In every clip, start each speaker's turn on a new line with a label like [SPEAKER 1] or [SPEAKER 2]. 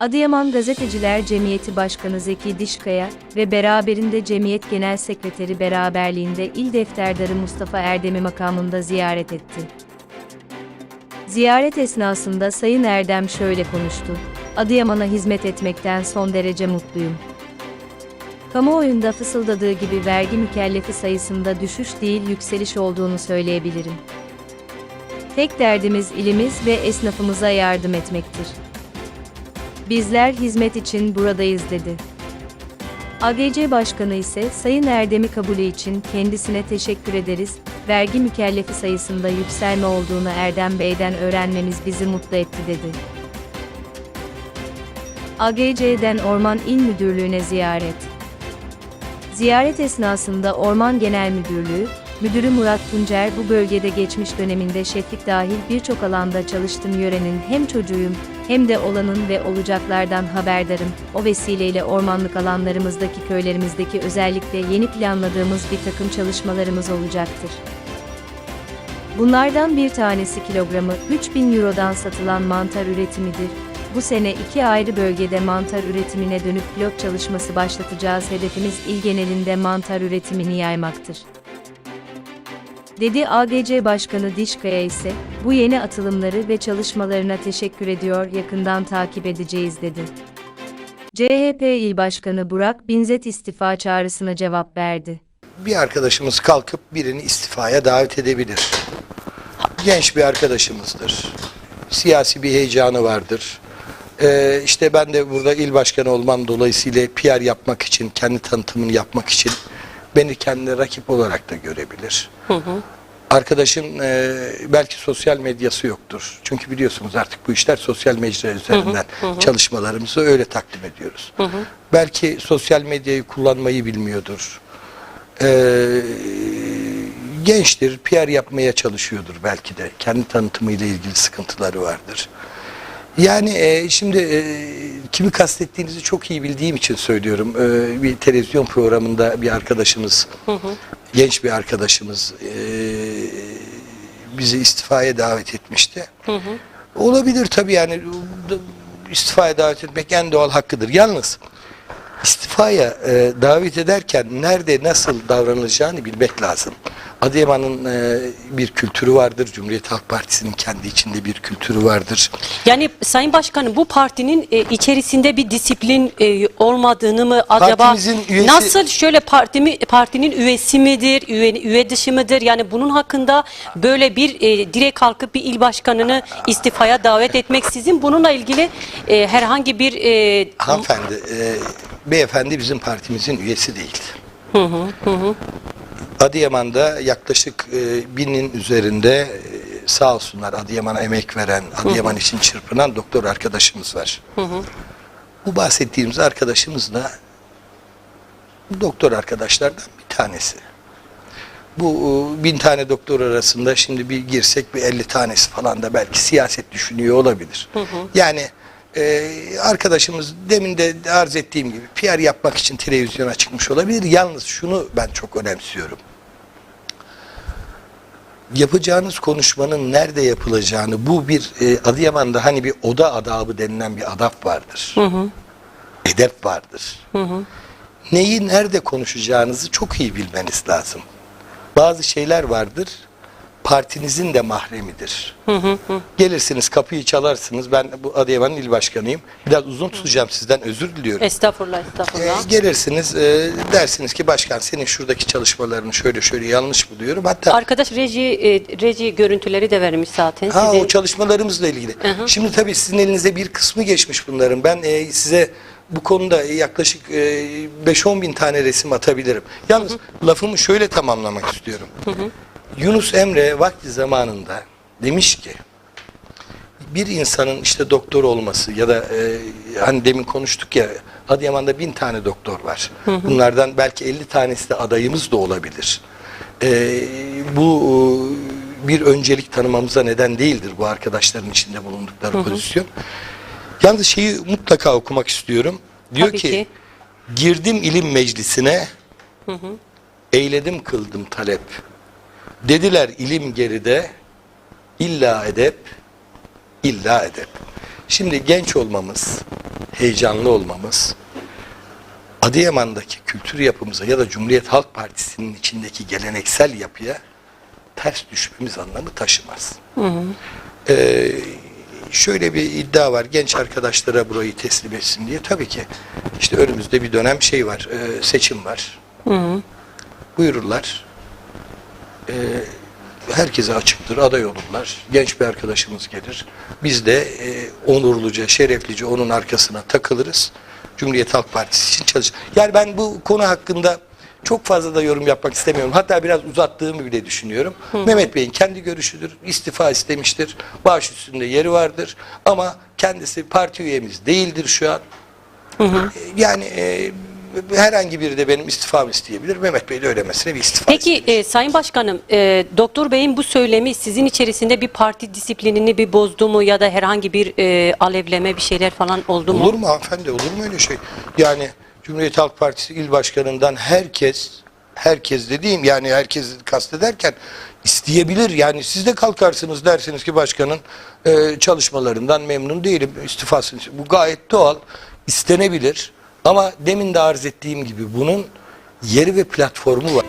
[SPEAKER 1] Adıyaman Gazeteciler Cemiyeti Başkanı Zeki Dişkaya ve beraberinde Cemiyet Genel Sekreteri beraberliğinde İl Defterdarı Mustafa Erdem'i makamında ziyaret etti. Ziyaret esnasında Sayın Erdem şöyle konuştu. Adıyaman'a hizmet etmekten son derece mutluyum. Kamuoyunda fısıldadığı gibi vergi mükellefi sayısında düşüş değil yükseliş olduğunu söyleyebilirim. Tek derdimiz ilimiz ve esnafımıza yardım etmektir. Bizler hizmet için buradayız dedi. AGC Başkanı ise Sayın Erdem'i kabulü için kendisine teşekkür ederiz, vergi mükellefi sayısında yükselme olduğunu Erdem Bey'den öğrenmemiz bizi mutlu etti dedi. AGC'den Orman İl Müdürlüğü'ne ziyaret. Ziyaret esnasında Orman Genel Müdürlüğü, Müdürü Murat Tuncer bu bölgede geçmiş döneminde şeflik dahil birçok alanda çalıştım yörenin hem çocuğuyum hem de olanın ve olacaklardan haberdarım. O vesileyle ormanlık alanlarımızdaki köylerimizdeki özellikle yeni planladığımız bir takım çalışmalarımız olacaktır. Bunlardan bir tanesi kilogramı 3000 Euro'dan satılan mantar üretimidir. Bu sene iki ayrı bölgede mantar üretimine dönük pilot çalışması başlatacağız. Hedefimiz il genelinde mantar üretimini yaymaktır. Dedi AGC Başkanı Dişkaya ise, bu yeni atılımları ve çalışmalarına teşekkür ediyor yakından takip edeceğiz dedi. CHP İl Başkanı Burak Binzet istifa çağrısına cevap verdi.
[SPEAKER 2] bir arkadaşımız kalkıp birini istifaya davet edebilir. Genç bir arkadaşımızdır. Siyasi bir heyecanı vardır. Ee, işte ben de burada il başkanı olmam dolayısıyla PR yapmak için, kendi tanıtımını yapmak için beni kendine rakip olarak da görebilir. Arkadaşın e, belki sosyal medyası yoktur. Çünkü biliyorsunuz artık bu işler sosyal mecra üzerinden çalışmalarımızı öyle takdim ediyoruz. Belki sosyal medyayı kullanmayı bilmiyordur. Ee, gençtir, PR yapmaya çalışıyordur belki de. Kendi tanıtımıyla ilgili sıkıntıları vardır. Yani e, şimdi e, kimi kastettiğinizi çok iyi bildiğim için söylüyorum. E, bir televizyon programında bir arkadaşımız, genç bir arkadaşımız e, bizi istifaya davet etmişti. Olabilir tabii yani istifaya davet etmek en doğal hakkıdır. Yalnız istifaya e, davet ederken nerede nasıl davranılacağını bilmek lazım. Adıyaman'ın e, bir kültürü vardır. Cumhuriyet Halk Partisi'nin kendi içinde bir kültürü vardır.
[SPEAKER 3] Yani Sayın Başkanım bu partinin e, içerisinde bir disiplin e, olmadığını mı acaba
[SPEAKER 2] Partimizin üyesi-
[SPEAKER 3] nasıl şöyle partimi partinin üyesi midir, üye, üye dışı mıdır? Yani bunun hakkında böyle bir e, direkt kalkıp bir il başkanını istifaya davet etmek sizin bununla ilgili e, herhangi bir e,
[SPEAKER 2] Hanımefendi, e, beyefendi bizim partimizin üyesi değil. Adıyaman'da yaklaşık e, binin üzerinde e, sağ olsunlar Adıyaman'a emek veren, Adıyaman için çırpınan doktor arkadaşımız var. Bu bahsettiğimiz arkadaşımız da bu doktor arkadaşlardan bir tanesi. Bu e, bin tane doktor arasında şimdi bir girsek bir 50 tanesi falan da belki siyaset düşünüyor olabilir. Yani e, arkadaşımız demin de arz ettiğim gibi PR yapmak için televizyona çıkmış olabilir. Yalnız şunu ben çok önemsiyorum. Yapacağınız konuşmanın nerede yapılacağını bu bir e, Adıyaman'da hani bir oda adabı denilen bir adap vardır. Edep vardır. Neyi nerede konuşacağınızı çok iyi bilmeniz lazım. Bazı şeyler vardır partinizin de mahremidir. Gelirsiniz kapıyı çalarsınız. Ben bu Adıyaman'ın il başkanıyım. Biraz uzun tutacağım sizden özür diliyorum.
[SPEAKER 3] estağfurullah estağfurullah.
[SPEAKER 2] gelirsiniz e, dersiniz ki başkan senin şuradaki çalışmalarını şöyle şöyle yanlış buluyorum. Hatta
[SPEAKER 3] Arkadaş reji e, reji görüntüleri de vermiş zaten
[SPEAKER 2] ha,
[SPEAKER 3] size.
[SPEAKER 2] o çalışmalarımızla ilgili. Şimdi tabii sizin elinize bir kısmı geçmiş bunların. Ben e, size bu konuda yaklaşık e, 5-10 bin tane resim atabilirim. Yalnız lafımı şöyle tamamlamak istiyorum. Yunus Emre vakti zamanında demiş ki bir insanın işte doktor olması ya da e, hani demin konuştuk ya Adıyaman'da bin tane doktor var. Bunlardan belki 50 tanesi de adayımız da olabilir. E, bu e, bir öncelik tanımamıza neden değildir bu arkadaşların içinde bulundukları pozisyon. Yalnız şeyi mutlaka okumak istiyorum. Diyor
[SPEAKER 3] Tabii
[SPEAKER 2] ki,
[SPEAKER 3] ki.
[SPEAKER 2] girdim ilim meclisine eyledim kıldım talep. Dediler ilim geride illa edep illa edep. Şimdi genç olmamız, heyecanlı olmamız Adıyaman'daki kültür yapımıza ya da Cumhuriyet Halk Partisi'nin içindeki geleneksel yapıya ters düşmemiz anlamı taşımaz. Ee, şöyle bir iddia var. Genç arkadaşlara burayı teslim etsin diye. Tabii ki işte önümüzde bir dönem şey var. e, seçim var. Buyururlar. Ee, herkese açıktır. Aday olurlar. Genç bir arkadaşımız gelir. Biz de e, onurluca, şereflice onun arkasına takılırız. Cumhuriyet Halk Partisi için çalış. Yani ben bu konu hakkında çok fazla da yorum yapmak istemiyorum. Hatta biraz uzattığımı bile düşünüyorum. Mehmet Bey'in kendi görüşüdür. İstifa istemiştir. Baş üstünde yeri vardır. Ama kendisi parti üyemiz değildir şu an. E, Yani e, herhangi biri de benim istifamı isteyebilir. Mehmet Bey de öyle mesela bir istifa
[SPEAKER 3] Peki e, Sayın Başkanım, e, Doktor Bey'in bu söylemi sizin içerisinde bir parti disiplinini bir bozdu mu ya da herhangi bir e, alevleme bir şeyler falan oldu mu?
[SPEAKER 2] Olur mu hanımefendi? Olur mu öyle şey? Yani Cumhuriyet Halk Partisi il başkanından herkes herkes dediğim yani herkes kastederken isteyebilir. Yani siz de kalkarsınız dersiniz ki başkanın e, çalışmalarından memnun değilim. istifasını. Bu gayet doğal. istenebilir. Ama demin de arz ettiğim gibi bunun yeri ve platformu var.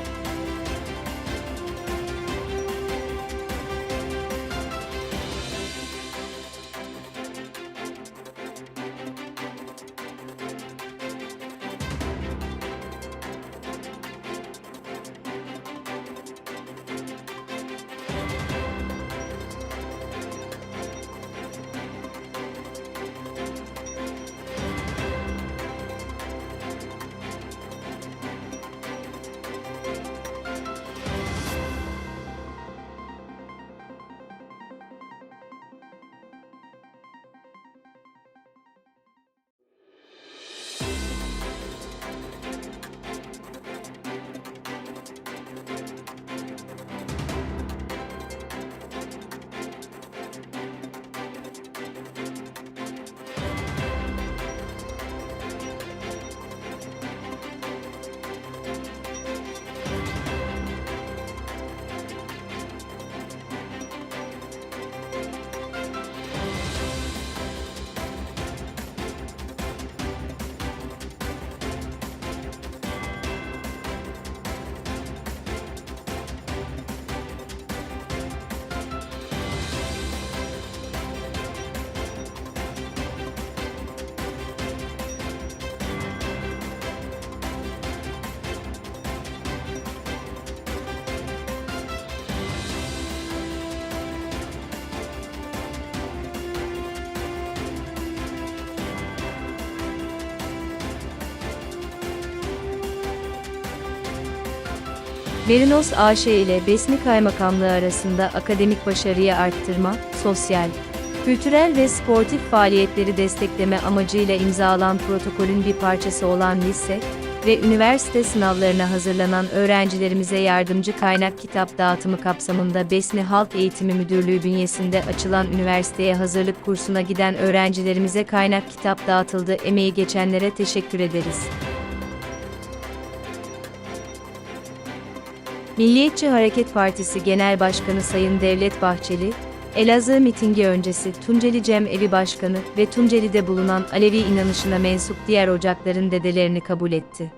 [SPEAKER 1] Merinos AŞ ile Besni Kaymakamlığı arasında akademik başarıyı arttırma, sosyal, kültürel ve sportif faaliyetleri destekleme amacıyla imzalan protokolün bir parçası olan lise ve üniversite sınavlarına hazırlanan öğrencilerimize yardımcı kaynak kitap dağıtımı kapsamında Besni Halk Eğitimi Müdürlüğü bünyesinde açılan üniversiteye hazırlık kursuna giden öğrencilerimize kaynak kitap dağıtıldı. Emeği geçenlere teşekkür ederiz. Milliyetçi Hareket Partisi Genel Başkanı Sayın Devlet Bahçeli, Elazığ mitingi öncesi Tunceli Cem Evi Başkanı ve Tunceli'de bulunan Alevi inanışına mensup diğer ocakların dedelerini kabul etti.